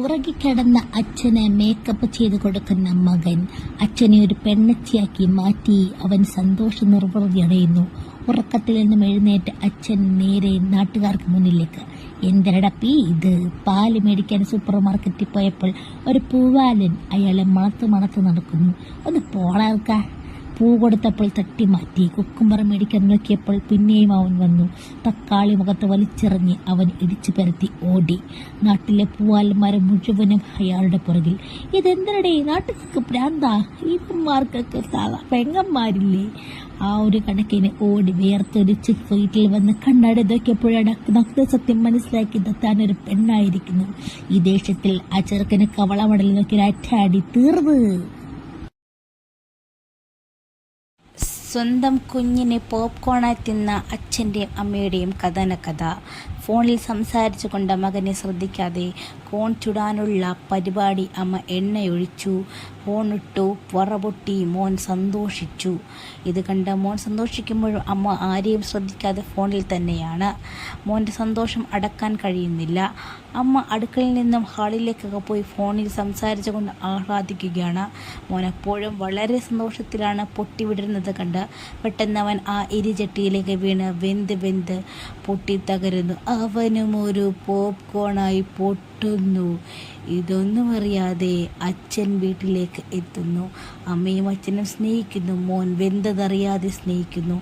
ഉറങ്ങിക്കിടന്ന അച്ഛന് മേക്കപ്പ് ചെയ്ത് കൊടുക്കുന്ന മകൻ അച്ഛനെ ഒരു പെണ്ണച്ചിയാക്കി മാറ്റി അവൻ സന്തോഷ നിർവൃതി അടയുന്നു ഉറക്കത്തിൽ നിന്നും എഴുന്നേറ്റ് അച്ഛൻ നേരെ നാട്ടുകാർക്ക് മുന്നിലേക്ക്. എന്തിനടപ്പി ഇത്? പാൽ മേടിക്കാൻ സൂപ്പർ മാർക്കറ്റിൽ പോയപ്പോൾ ഒരു പൂവാലൻ അയാളെ മണത്ത് മണത്ത് നടക്കുന്നു. ഒന്ന് പോളാർക്ക പൂ കൊടുത്തപ്പോൾ തട്ടി മാറ്റി. കുക്കുംബർ മേടിക്കാൻ നോക്കിയപ്പോൾ പിന്നെയും അവൻ വന്നു. തക്കാളി മുഖത്ത് വലിച്ചെറിഞ്ഞ് അവൻ ഇടിച്ചു പരത്തി ഓടി. നാട്ടിലെ പൂവാലന്മാരെ മുഴുവനും അയാളുടെ പുറകിൽ. ഇതെന്തിനടേ? നാട്ടുകാർക്ക് പ്രാന്താ? ഇവന്മാർക്കൊക്കെ പെങ്ങന്മാരില്ലേ? ആ ഒരു കണക്കിന് ഓടി വേർത്തൊരിച്ച് വീട്ടിൽ വന്ന് കണ്ണാടി നോക്കിയപ്പോഴാണ് നമുക്ക് സത്യം മനസ്സിലാക്കിയത് താനൊരു പെണ്ണായിരിക്കുന്നു. ഈ ദേഷ്യത്തിൽ ആ ചെറുക്കന് കവളമടൽ നോക്കി അറ്റാടി തീർന്ന്. സ്വന്തം കുഞ്ഞിനെ പോപ്കോണായി തിന്ന അച്ഛന്റെയും അമ്മയുടെയും കഥനകഥ ഫോണിൽ സംസാരിച്ചു കൊണ്ട് മകനെ ശ്രദ്ധിക്കാതെ കോൺ ചുടാനുള്ള പരിപാടി അമ്മ എണ്ണയൊഴിച്ചു. ഫോണിട്ടു പുറപൊട്ടി മോൻ സന്തോഷിച്ചു. ഇത് കണ്ട മോൻ സന്തോഷിക്കുമ്പോഴും അമ്മ ആരെയും ശ്രദ്ധിക്കാതെ ഫോണിൽ തന്നെയാണ്. മോന്റെ സന്തോഷം അടക്കാൻ കഴിയുന്നില്ല. അമ്മ അടുക്കളയിൽ നിന്നും ഹാളിലേക്കൊക്കെ പോയി ഫോണിൽ സംസാരിച്ചു കൊണ്ട് ആഹ്ലാദിക്കുകയാണ്. മോൻ എപ്പോഴും വളരെ സന്തോഷത്തിലാണ് പൊട്ടിവിടുന്നത് കണ്ട് പെട്ടെന്ന് അവൻ ആ എരിചട്ടിയിലേക്ക് വീണ് വെന്ത് വെന്ത് പൊട്ടി തകരുന്നു. അവനും ഒരു പോപ്കോണായി പൊട്ടുന്നു. ഇതൊന്നും അറിയാതെ അച്ഛൻ വീട്ടിലേക്ക് എത്തുന്നു. അമ്മയും അച്ഛനും സ്നേഹിക്കുന്നു. മോൻ വെന്തതറിയാതെ സ്നേഹിക്കുന്നു.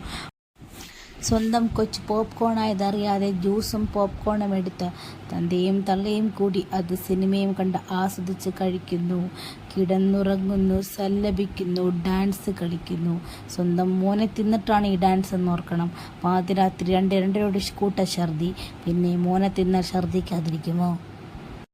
സ്വന്തം കൊച്ചു പോപ്കോണായതറിയാതെ ജ്യൂസും പോപ്കോണും എടുത്ത് തന്തയും തള്ളയും കൂടി അത് സിനിമയും കണ്ട് ആസ്വദിച്ച് കഴിക്കുന്നു. കിടന്നുറങ്ങുന്നു സല്ലപിക്കുന്നു ഡാൻസ് കളിക്കുന്നു. സ്വന്തം മോനെ തിന്നിട്ടാണ് ഈ ഡാൻസ് എന്ന് ഓർക്കണം. പാതിരാത്രി രണ്ട് രണ്ടരോട് കൂട്ട ഛർദി. പിന്നെ മോനെ തിന്നാൽ ഛർദിക്കാതിരിക്കുമോ